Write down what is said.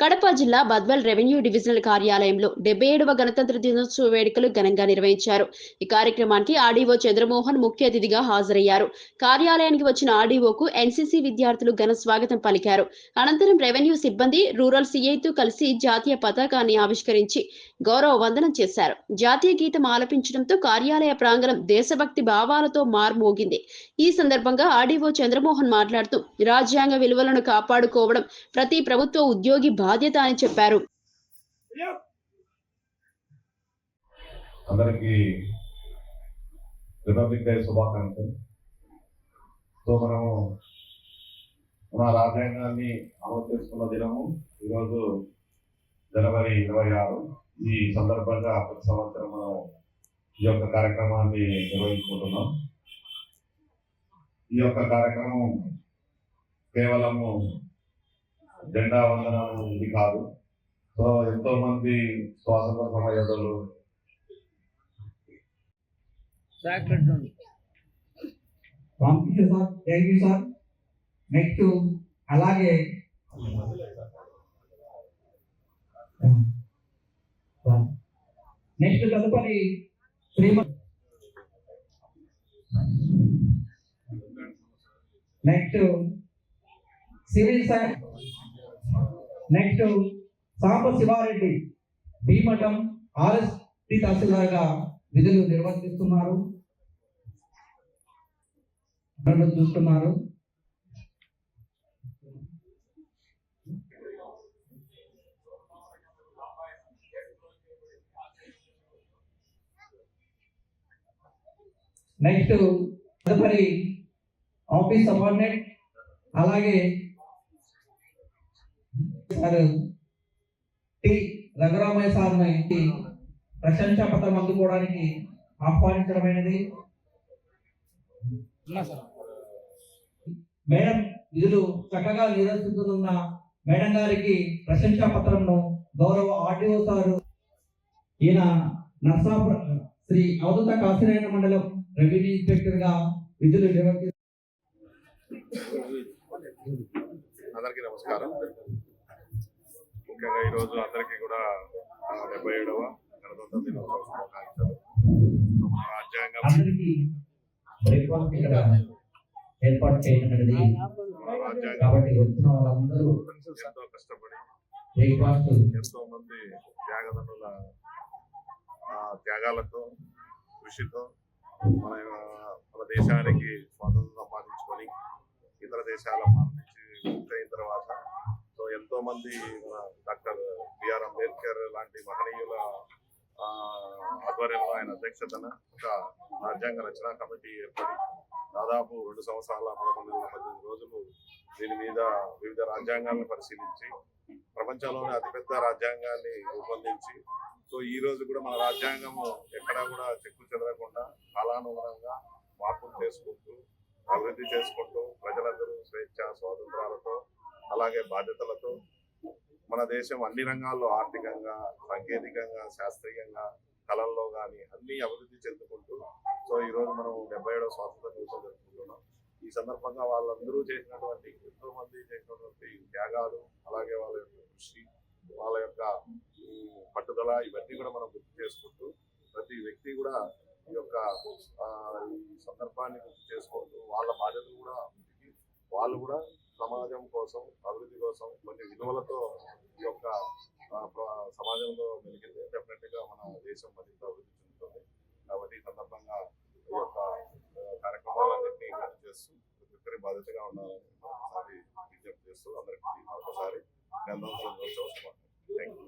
కడప జిల్లా Badvel revenue divisional కార్యాలయంలో డెబ్బై ఏడవ గణతంత్ర దినోత్సవ వేడుకలు ఘనంగా నిర్వహించారు. ఈ కార్యక్రమానికి ఆర్డీఓ చంద్రమోహన్ ముఖ్య అతిథిగా హాజరయ్యారు. కార్యాలయానికి వచ్చిన ఆర్డీఓకు ఎన్సీసీ విద్యార్థులు ఘన స్వాగతం పలికారు. అనంతరం రెవెన్యూ సిబ్బంది రూరల్ సీఐతో కలిసి జాతీయ పతాకాన్ని ఆవిష్కరించి గౌరవ వందనం చేశారు. జాతీయ గీతం ఆలపించడంతో కార్యాలయ ప్రాంగణం దేశభక్తి భావాలతో మార్మోగింది. ఈ సందర్భంగా ఆర్డీఓ చంద్రమోహన్ మాట్లాడుతూ రాజ్యాంగ విలువలను కాపాడుకోవడం ప్రతి ప్రభుత్వ ఉద్యోగి బాధ్యత అని చెప్పారు. అందరికీ రిపబ్లిక్ డే శుభాకాంక్షలు. సో మనము మన రాజ్యాంగాన్ని అమలు చేసుకున్న దినము ఈరోజు జనవరి ఇరవై ఆరు. ఈ సందర్భంగా ప్రతి సంవత్సరం మనం ఈ యొక్క కార్యక్రమాన్ని నిర్వహించుకుంటున్నాం. ఈ యొక్క కార్యక్రమం కేవలము జెండా వందనం ఇది కాదు. సో ఎంతో మంది స్వాతంత్ర సమయోధులు sir thank you sir. Next అలాగే. నెక్స్ట్ తదుపరి శ్రీమ next civil sir next Samba Sivareddy Bhimatham RS తహసీల్దార్గా విధులు నిర్వర్తిస్తున్నారు. చూస్తున్నారు. నెక్స్ట్ తదుపరి ఆఫీస్ సబార్డినేట్ అలాగే సార్ టి రఘురామయ్య సార్ని ప్రశంసా పత్రం అందుకోవడానికి ఆహ్వానించడమైనది మేడం విధులు చక్కగా నిర్వర్తిస్తున్న మేడం గారికి ప్రశంసా పత్రంను గౌరవ ఆర్డీఓ సారు ఈయన నర్సాపుర శ్రీ అవధూత కాశీనారాయణ మండలం రెవెన్యూ ఇన్స్పెక్టర్గా విధులు నిర్వర్తి అందరికీ నమస్కారం. ముఖ్యంగా ఈరోజు అందరికీ కూడా డెబ్బై ఏడవ గణతంత్ర దినోత్సవ రాజ్యాంగం ఏర్పాటు కాబట్టి వచ్చిన వాళ్ళందరూ ఎంతో కష్టపడి బ్రేక్ఫాస్ట్ ఎంతో మంది త్యాగదనుల త్యాగాలతో కృషితో మన మన దేశానికి స్వాతంత్రం సంపాదించుకొని ఇతర దేశాల నుంచి ముక్తి అయిన తర్వాత ఎంతో మంది డాక్టర్ బిఆర్ అంబేద్కర్ లాంటి మహనీయుల ఆధ్వర్యంలో ఆయన అధ్యక్షతన ఒక రాజ్యాంగ రచనా కమిటీ ఏర్పడి దాదాపు రెండు సంవత్సరాల పదకొండు నెలల పద్దెనిమిది రోజులు దీని మీద వివిధ రాజ్యాంగాలను పరిశీలించి ప్రపంచంలోనే అతిపెద్ద రాజ్యాంగాన్ని రూపొందించి సో ఈ రోజు కూడా మన రాజ్యాంగము ఎక్కడా కూడా చెక్కు చెదరకుండా కాలానుగుణంగా మార్పులు చేసుకుంటూ అభివృద్ధి చేసుకుంటూ ప్రజలందరూ స్వేచ్ఛ స్వాతంత్రాలతో అలాగే బాధ్యతలతో మన దేశం అన్ని రంగాల్లో ఆర్థికంగా సాంకేతికంగా శాస్త్రీయంగా కళల్లో కానీ అన్ని అభివృద్ధి చెందుకుంటూ సో ఈరోజు మనం డెబ్బై ఏడవ స్వాతంత్ర దివసం జరుపుకుంటున్నాం. ఈ సందర్భంగా వాళ్ళందరూ చేసినటువంటి ఎంతో మంది చేసినటువంటి త్యాగాలు అలాగే వాళ్ళ యొక్క కృషి వాళ్ళ యొక్క పట్టుదల ఇవన్నీ కూడా మనం గుర్తు చేసుకుంటూ ప్రతి వ్యక్తి కూడా ఈ యొక్క ఈ సందర్భాన్ని గుర్తు చేసుకుంటూ వాళ్ళ బాధ్యతలు కూడా వాళ్ళు కూడా సమాజం కోసం అభివృద్ధి కోసం కొన్ని విలువలతో ఈ యొక్క సమాజంలో మెలిగితే డెఫినెట్గా మన దేశం మరింత అభివృద్ధి చెందుతుంది. కాబట్టి ఈ సందర్భంగా ఈ యొక్క కార్యక్రమాలన్నింటినీ గుర్తు చేస్తూ ప్రతి ఒక్కరి బాధ్యతగా ఉండాలని ఒకసారి విజ్ఞప్తి చేస్తూ అందరికీ ఒకసారి గంధం థ్యాంక్ యూ